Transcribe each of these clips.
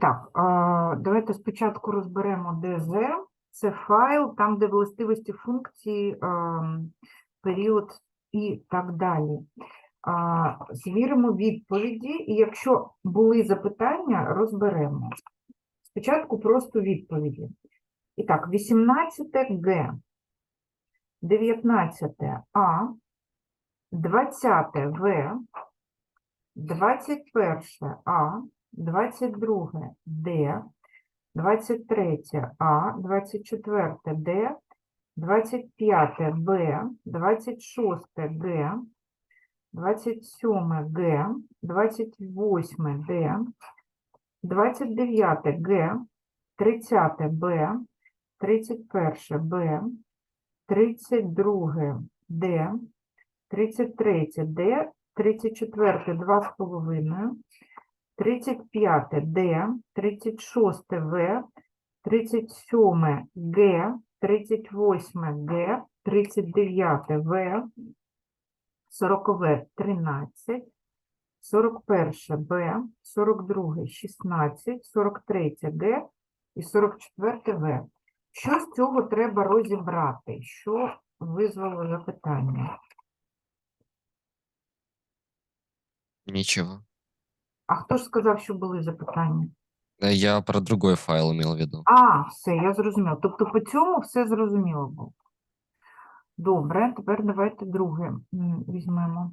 Так, давайте спочатку розберемо DZ. Це файл, там, де властивості функції, період і так далі. Звіримо відповіді, і якщо були запитання, розберемо. Спочатку просто відповіді. І так, 18 Г, 19 А, 20 В, 21 А, 22 Д, 23 А, 24 Д, 25 Б, 26 Г, 27 Г, 28 Д, 29 Г, 30 Б, 31 Б, 32 Д, 33 Д, 34 2,5, 35 Д, 36 В, 37 Г, 38 Г, 39 В, 40 В 13, 41 Б, 42 16, 43 Г і 44 В. Що з цього треба розібрати? Що визвало запитання? Ничего. А хто ж сказав, що були запитання? Э, Я про другой файл имел в виду. А, все, я зрозуміла. Тобто по цьому все зрозуміло було. Добре, тепер давайте друге візьмемо.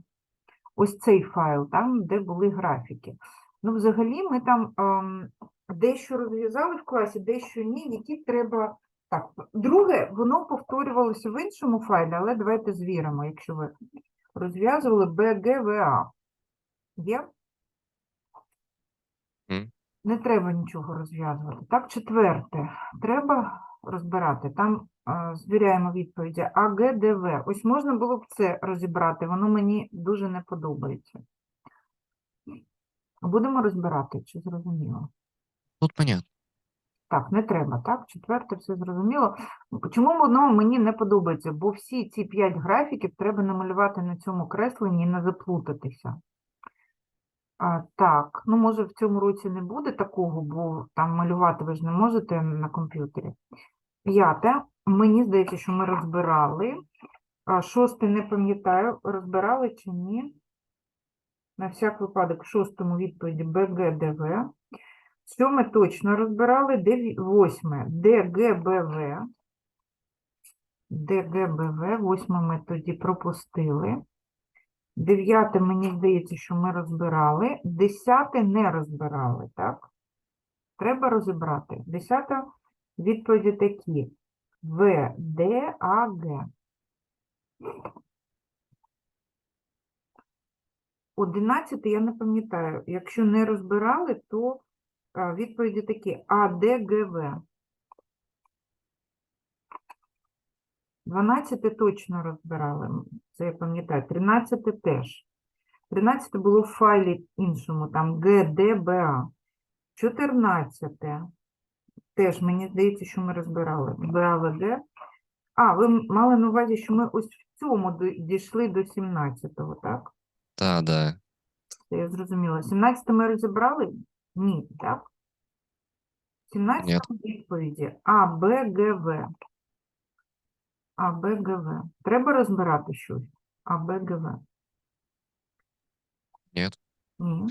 Ось цей файл, там, де були графіки. Ну, взагалі, ми там ем, дещо розв'язали в класі, дещо ні, які треба. Так, друге, воно повторювалося в іншому файлі, але давайте звіримо, якщо ви розв'язували BGVA. Є? Не треба нічого розв'язувати. Так, четверте. Треба розбирати. Там а, звіряємо відповіді АГДВ. Ось можна було б це розібрати, воно мені дуже не подобається. Будемо розбирати, чи зрозуміло? Тут понятно. Так, не треба, так? Четверте, все зрозуміло. Чому воно мені не подобається? Бо всі ці п'ять графіків треба намалювати на цьому кресленні і не заплутатися. А, так, ну може в цьому році не буде такого, бо там малювати ви ж не можете на комп'ютері. П'яте, мені здається, що ми розбирали. А, шосте не пам'ятаю, розбирали чи ні. На всяк випадок в шостому відповіді БГДВ. Сьоме точно розбирали. Деві- Восьме ДГБВ. ДГБВ. Восьме ми тоді пропустили. Дев'яте, мені здається, що ми розбирали. Десяте не розбирали, так? Треба розібрати. Десята відповіді такі. В, Д, А, Г. Одинадцяте я не пам'ятаю. Якщо не розбирали, то відповіді такі А, Д, Г, В. 12 точно розбирали, це я пам'ятаю. 13 теж. 13 було в файлі іншому, там Г, Д, 14 теж, мені здається, що ми розбирали. Б, А, А, ви мали на увазі, що ми ось в цьому дійшли до 17-го, так? Да, да. Це я зрозуміла. 17 ми розібрали? Ні, так? 17 відповіді А, Б, Г, В. А, Б, Г, В. Треба розбирати щось. А, Б, Г, В. Нет. Ні.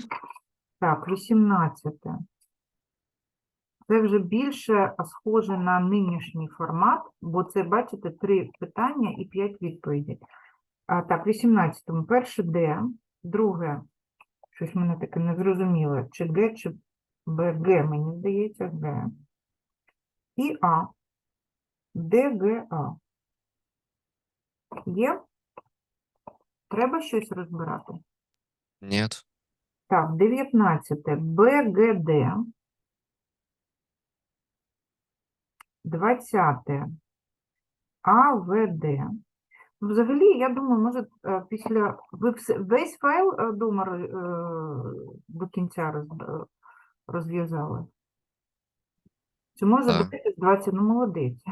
Так, 18. Це вже більше схоже на нинішній формат, бо це, бачите, три питання і п'ять відповідей. А, так, 18. Перше Д, друге, щось мене таке не зрозуміло, чи Г, чи Б, Г, мені здається, Г. І А. Д, Г, А. Є? Треба щось розбирати? Нет. Так, 19. БГД. 20. АВД. Взагалі, я думаю, може, е, після ви весь файл е, дома е, до кінця розв'язали? Чи може бути 20? Ну, молодець.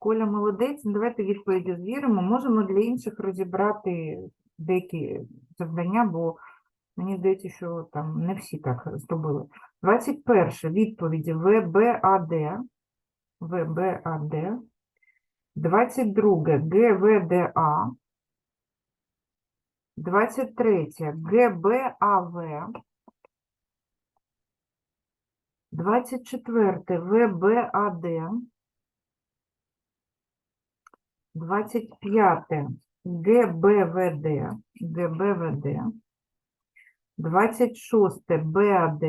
Коля молодець. Ну, Давайте відповіді звіримо. Можемо для інших розібрати деякі завдання, бо Мені здається, що там не всі так зробили. 21. Відповіді ВБАД. ВБАД. 22. ГВДА. 23. ГБАВ. 24. ВБАД. 25. ГБВД. ГБВД. 26. БАД.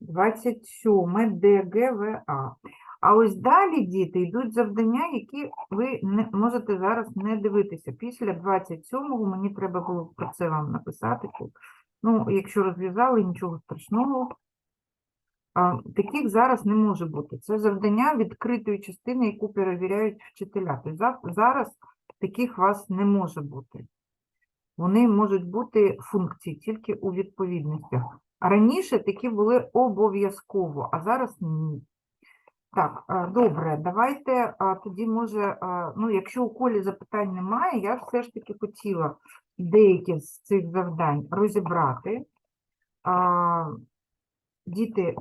27. ДГВА. А ось далі, діти, йдуть завдання, які ви не можете зараз не дивитися. Після 27-го мені треба було про це вам написати. Ну, якщо розв'язали, нічого страшного. Таких зараз не може бути. Це завдання відкритої частини, яку перевіряють вчителя. Тобто зараз таких вас не може бути. Вони можуть бути функції тільки у відповідностях. Раніше такі були обов'язково, а зараз ні. Так, добре, давайте тоді, може, ну, якщо у колі запитань немає, я все ж таки хотіла деякі з цих завдань розібрати. Діти,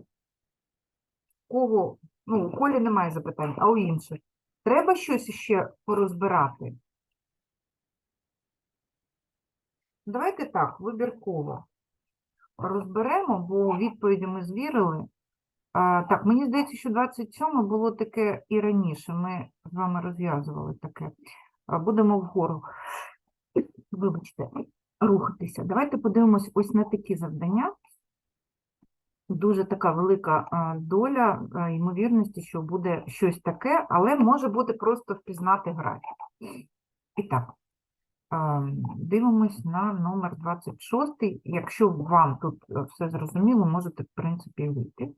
кого, ну, у колі немає запитань, а у інших. Треба щось ще порозбирати? Давайте так, вибірково розберемо, бо відповіді ми звірили. А, так, мені здається, що 27 було таке і раніше. Ми з вами розв'язували таке. А, будемо вгору, вибачте, рухатися. Давайте подивимось ось на такі завдання. Дуже така велика доля ймовірності, що буде щось таке, але може бути просто впізнати графік. І так, дивимось на номер 26. Якщо вам тут е, все зрозуміло, можете, в принципі, вийти.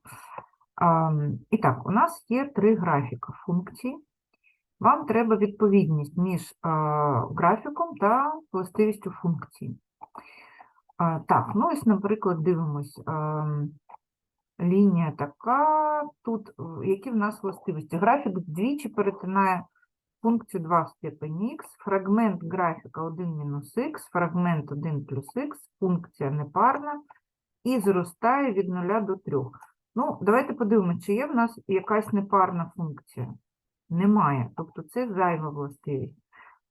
І так, у нас є три графіка функцій. Вам треба відповідність між графіком та властивістю функції. Так, ну ось, наприклад, дивимось. Лінія така, тут е, які в нас властивості? Графік двічі перетинає функцію 2 в степені х, фрагмент графіка 1 мінус х, фрагмент 1 плюс х, функція непарна і зростає від 0 до 3. Ну, давайте подивимося, чи є в нас якась непарна функція. Немає, тобто це зайва властивість.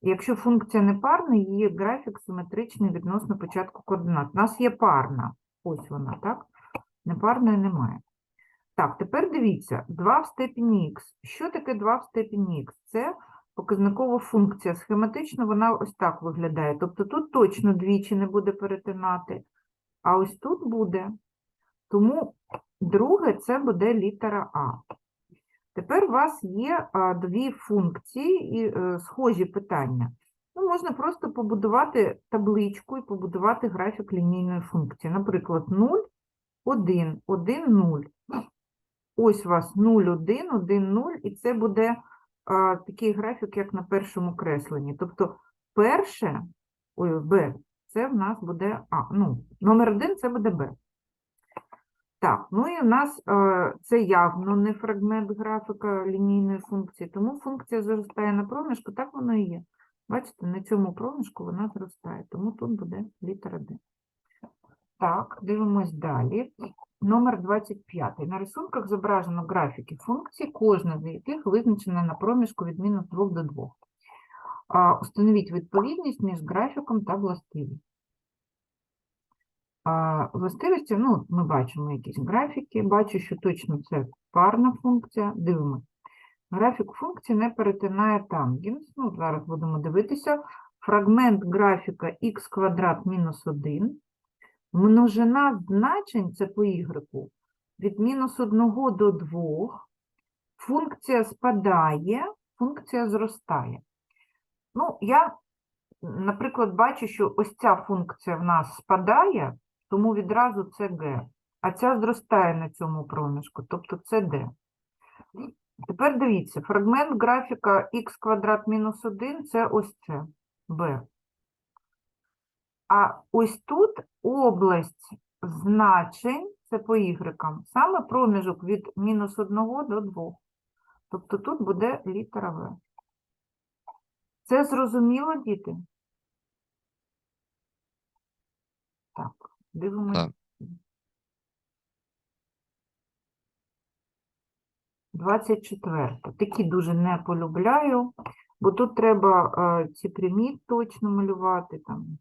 Якщо функція непарна, її графік симетричний відносно початку координат. У нас є парна, ось вона, так? Непарної немає. Так, тепер дивіться, 2 в степені х. Що таке 2 в степені х? Це показникова функція. Схематично вона ось так виглядає. Тобто тут точно двічі не буде перетинати, а ось тут буде. Тому друге це буде літера А. Тепер у вас є дві функції і е, схожі питання. Ну, можна просто побудувати табличку і побудувати графік лінійної функції. Наприклад, 0, 1, 1, 0. Ось у вас 0, 1, 1, 0, і це буде а, такий графік, як на першому кресленні. Тобто перше, ой, Б, це в нас буде А. Ну, номер 1 це буде Б. Так, ну і в нас е, це явно не фрагмент графіка лінійної функції, тому функція зростає на проміжку, так воно і є. Бачите, на цьому проміжку вона зростає, тому тут буде літера Д. Так, дивимось далі. Номер 25. На рисунках зображено графіки функцій, кожна з яких визначена на проміжку від мінус 2 до 2. А, Установіть відповідність між графіком та властивістю. Властивості, ну, ми бачимо якісь графіки, бачу, що точно це парна функція. Дивимось. Графік функції не перетинає тангенс. Ну, зараз будемо дивитися. Фрагмент графіка х квадрат мінус 1. Множина значень, це по y, від мінус 1 до 2. Функція спадає, функція зростає. Ну, я, наприклад, бачу, що ось ця функція в нас спадає, тому відразу це g, а ця зростає на цьому проміжку, тобто це d. Тепер дивіться, фрагмент графіка х квадрат мінус 1 – це ось це, b. А ось тут область значень, це по y, саме проміжок від мінус 1 до 2. Тобто тут буде літера В. Це зрозуміло, діти? Дивимось. Да. 24. Такі дуже не полюбляю, бо тут треба е, ці прямі точно малювати. Там.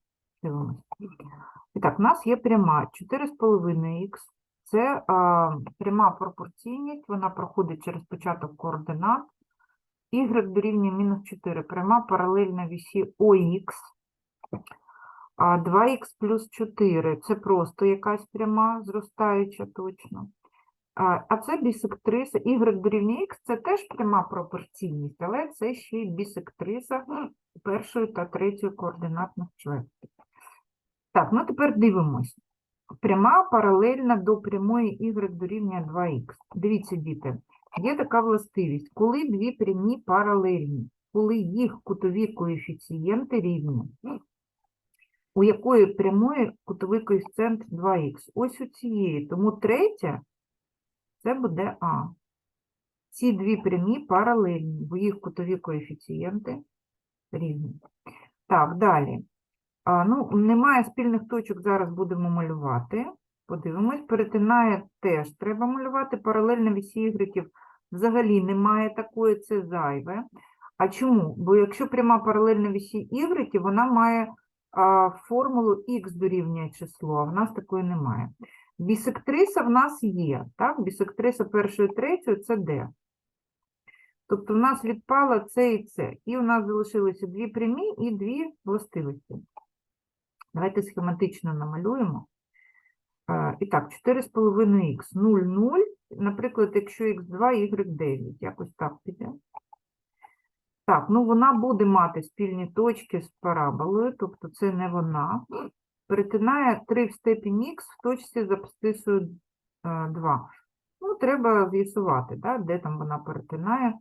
І так, у нас є пряма 4,5х. Це а, пряма пропорційність, вона проходить через початок координат. Y дорівнює мінус 4. Пряма паралельна вісі ОХ. А 2х плюс 4 це просто якась пряма, зростаюча точно. А, це бісектриса. Y дорівнює х це теж пряма пропорційність, але це ще й бісектриса першої та третьої координатних чвертей. Так, ну тепер дивимось. Пряма паралельна до прямої y дорівнює 2х. Дивіться, діти, є така властивість, коли дві прямі паралельні, коли їх кутові коефіцієнти рівні, у якої прямої кутовий коефіцієнт 2х. Ось у цієї, тому третя це буде А. Ці дві прямі паралельні, бо їх кутові коефіцієнти рівні. Так, далі. А, ну, немає спільних точок, зараз будемо малювати. Подивимось, перетинає теж треба малювати. Паралельно вісі ігреків взагалі немає такої, це зайве. А чому? Бо якщо пряма паралельна вісі ігреків, вона має а, формулу х дорівнює число, а в нас такої немає. Бісектриса в нас є, так? Бісектриса першої третьої – це d. Тобто в нас відпало це і це. І у нас залишилися дві прямі і дві властивості. Давайте схематично намалюємо. Е, І так, 4,5х, 0, 0. Наприклад, якщо х2, y9, якось так піде. Так, ну вона буде мати спільні точки з параболою, тобто це не вона. Перетинає 3 в степені х в точці з абсцисою 2. Ну, треба з'ясувати, да, де там вона перетинає.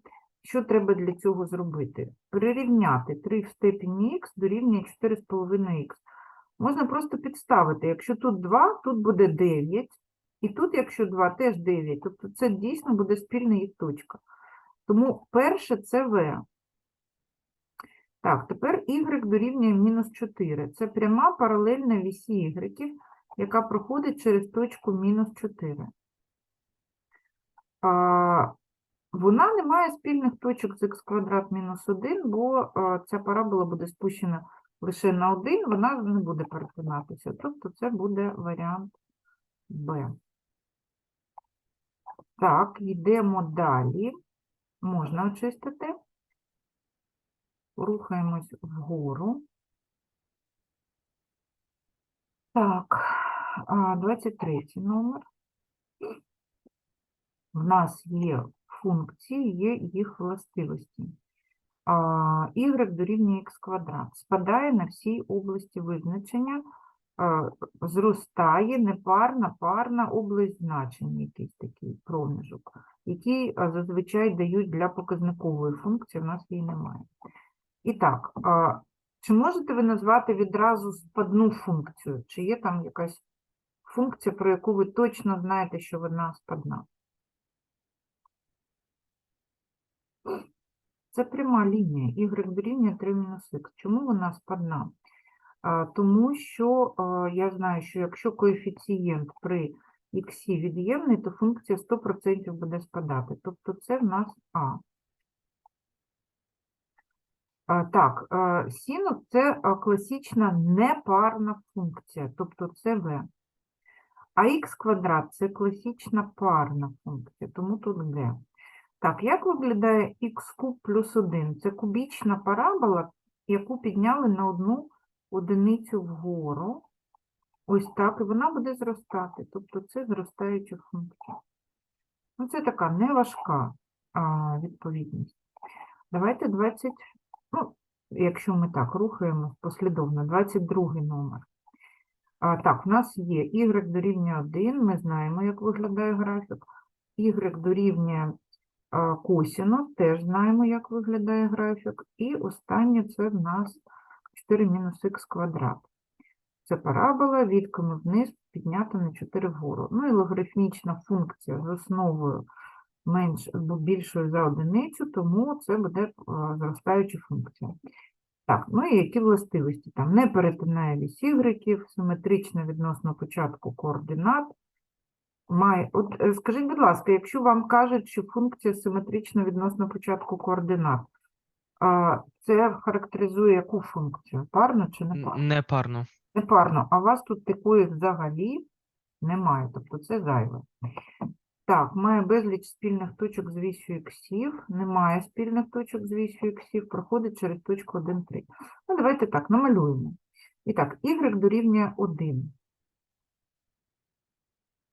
Що треба для цього зробити? Прирівняти 3 в степені х дорівнює 4,5х. Можна просто підставити. Якщо тут 2, тут буде 9, і тут, якщо 2, теж 9. Тобто це дійсно буде спільна їх точка. Тому перше це v. Так, тепер y дорівнює мінус 4. Це пряма паралельна вісі y, яка проходить через точку мінус 4. А, вона не має спільних точок з х квадрат мінус 1, бо а, ця парабола буде спущена лише на 1, вона не буде перетинатися. Тобто це буде варіант Б. Так, йдемо далі. Можна очистити. Рухаємось вгору. Так, 23 номер. В нас є функції, є їх властивості. Y дорівнює х квадрат. Спадає на всій області визначення, зростає непарна, парна область значення, якийсь такий проміжок, який зазвичай дають для показникової функції, в нас її немає. І так, чи можете ви назвати відразу спадну функцію? Чи є там якась функція, про яку ви точно знаєте, що вона спадна? Це пряма лінія, y дорівнює 3 мінус х. Чому вона спадна? Тому що я знаю, що якщо коефіцієнт при х від'ємний, то функція 100% буде спадати. Тобто це в нас А. Так, синус – це класична непарна функція, тобто це v. А х квадрат – це класична парна функція, тому тут g. Так, як виглядає х куб плюс 1? Це кубічна парабола, яку підняли на одну одиницю вгору. Ось так, і вона буде зростати. Тобто це зростаюча функція. Ну, це така неважка а, відповідність. Давайте 20, ну, якщо ми так рухаємо послідовно, 22 номер. А, так, в нас є y дорівнює 1, ми знаємо, як виглядає графік. y дорівнює косінус, теж знаємо, як виглядає графік. І останнє це в нас 4 мінус х квадрат. Це парабола, відками вниз піднята на 4 вгору. Ну і логарифмічна функція з основою менш більшою за одиницю, тому це буде зростаюча функція. Так, ну і які властивості? Там не перетинає вісь ігреків, відносно початку координат. Має... От е, скажіть, будь ласка, якщо вам кажуть, що функція симетрична відносно початку координат, а це характеризує яку функцію? Парну чи не парну? Непарно. Непарно, а у вас тут такої взагалі немає, тобто це зайве. Так, має безліч спільних точок з вісю іксів, немає спільних точок з вісю іксів, проходить через точку 1, 3. Ну, давайте так, намалюємо. І так, y дорівнює 1.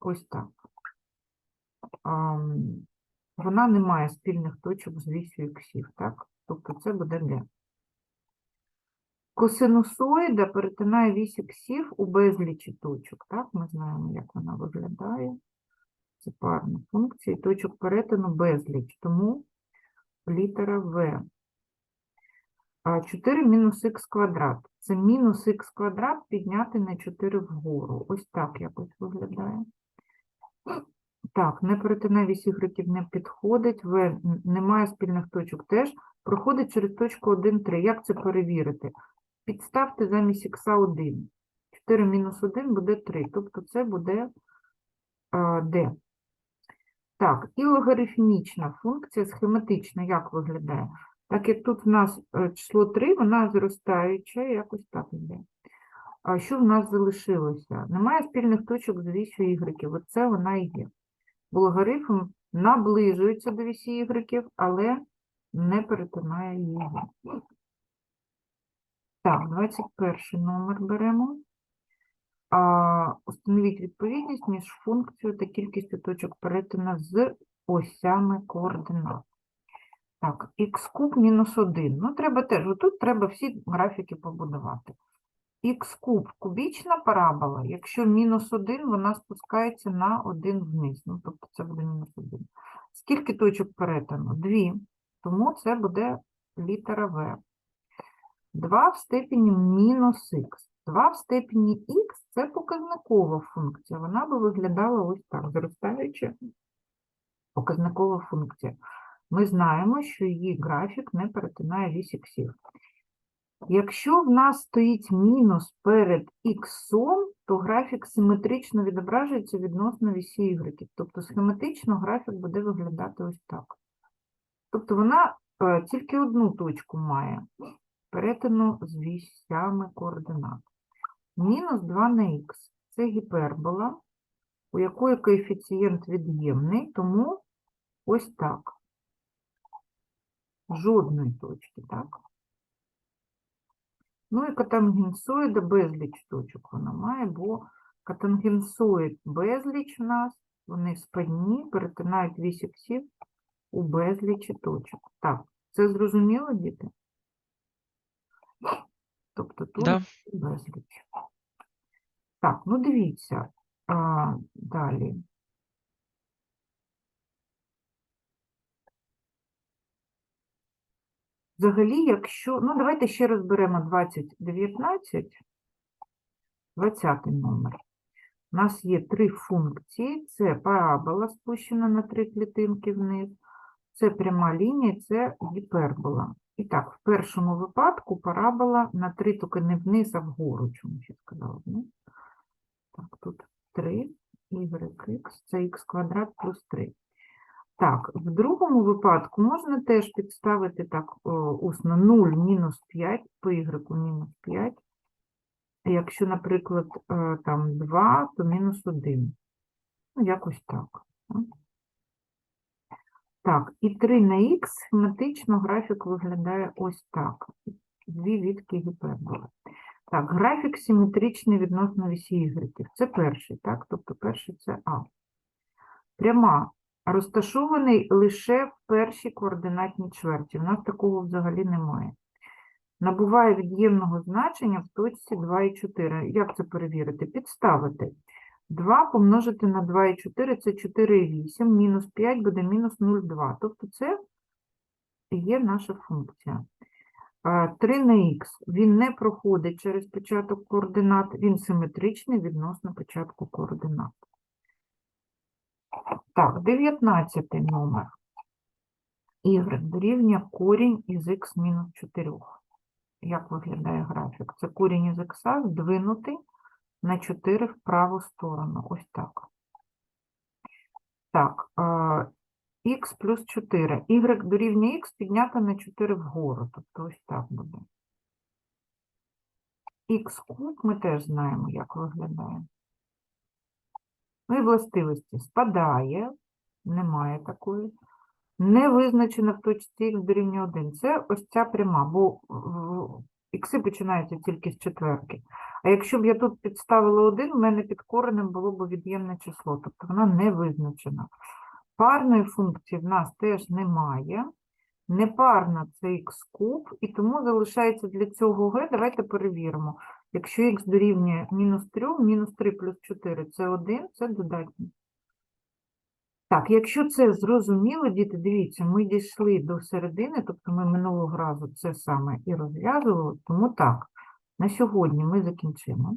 Ось так. Вона не має спільних точок з вісю іксів, так? Тобто це буде d. Косинусоїда перетинає вісь іксів у безлічі точок, так? Ми знаємо, як вона виглядає. Це парна функція, точок перетину безліч, тому літера В. 4 мінус х квадрат. Це мінус х квадрат підняти на 4 вгору. Ось так якось виглядає. Так, не перетинає вісь ігреків не підходить, В немає спільних точок теж. Проходить через точку 1, 3. Як це перевірити? Підставте замість х 1. 4 мінус 1 буде 3, тобто це буде а, d. Так, і логарифмічна функція схематична як виглядає? Так як тут в нас е, число 3, вона зростаюча, якось так йде. А що в нас залишилося? Немає спільних точок з вісю ігреків. Оце вона і є. Логарифм наближується до вісі ігреків, але не перетинає її. Так, 21 номер беремо. А, установіть відповідність між функцією та кількістю точок перетину з осями координат. Так, х куб мінус 1. Ну, треба теж, отут треба всі графіки побудувати. Х куб кубічна парабола, якщо мінус 1, вона спускається на 1 вниз. Ну, тобто це буде мінус 1. Скільки точок перетину? 2. Тому це буде літера В. 2 в степені мінус х. 2 в степені х – це показникова функція. Вона би виглядала ось так, зростаюча показникова функція. Ми знаємо, що її графік не перетинає вісь іксів. Якщо в нас стоїть мінус перед іксом, то графік симетрично відображується відносно вісі ігреків. Тобто схематично графік буде виглядати ось так. Тобто вона е, тільки одну точку має перетину з вісями координат. Мінус 2 на х – це гіпербола, у якої коефіцієнт від'ємний, тому ось так. Жодної точки, так? Ну і катангенсоїда безліч точок вона має, бо катангенсоїд безліч у нас, вони спадні, перетинають вісь іксів у безлічі точок. Так, це зрозуміло, діти? Тобто тут Да. безліч. Так, ну дивіться, а, далі. Взагалі, якщо, ну давайте ще раз беремо 2019, 20 номер. У нас є три функції, це парабола спущена на три клітинки вниз, це пряма лінія, це гіпербола. І так, в першому випадку парабола на 3, тільки не вниз, а вгору, чому ще сказала вниз. Так, тут 3, YX, це х квадрат плюс 3. Так, в другому випадку можна теж підставити так о, усно 0 мінус 5, по y мінус 5. Якщо, наприклад, е, там 2, то мінус 1. Ну, якось так. Так, і 3 на х схематично графік виглядає ось так. Дві відки гіперболи. Так, графік симетричний відносно вісі ігреків. Це перший, так? Тобто перший це А. Пряма розташований лише в першій координатній чверті. У нас такого взагалі немає. Набуває від'ємного значення в точці 2 і 4. Як це перевірити? Підставити. 2 помножити на 2 і 4 – це 4 і 8, мінус 5 буде мінус 0,2. Тобто це є наша функція. 3 на х. Він не проходить через початок координат, він симетричний відносно початку координат. Так, 19 номер. Y дорівнює корінь із х мінус 4. як виглядає графік? Це корінь із х здвинутий на 4 в праву сторону. Ось так. Так, х плюс 4. y дорівнює х піднято на 4 вгору. Тобто ось так буде. х куб ми теж знаємо, як виглядає. Ну і властивості спадає, немає такої. Не визначено в точці х дорівнює 1. Це ось ця пряма, бо ікси починаються тільки з четверки. А якщо б я тут підставила 1, в мене під коренем було б від'ємне число, тобто вона не визначена. Парної функції в нас теж немає. Непарна це х куб, і тому залишається для цього г. Давайте перевіримо. Якщо х дорівнює мінус 3, мінус 3 плюс 4 це 1, це додатні. Так, якщо це зрозуміло, діти, дивіться, ми дійшли до середини, тобто ми минулого разу це саме і розв'язували, тому так, на сьогодні ми закінчимо.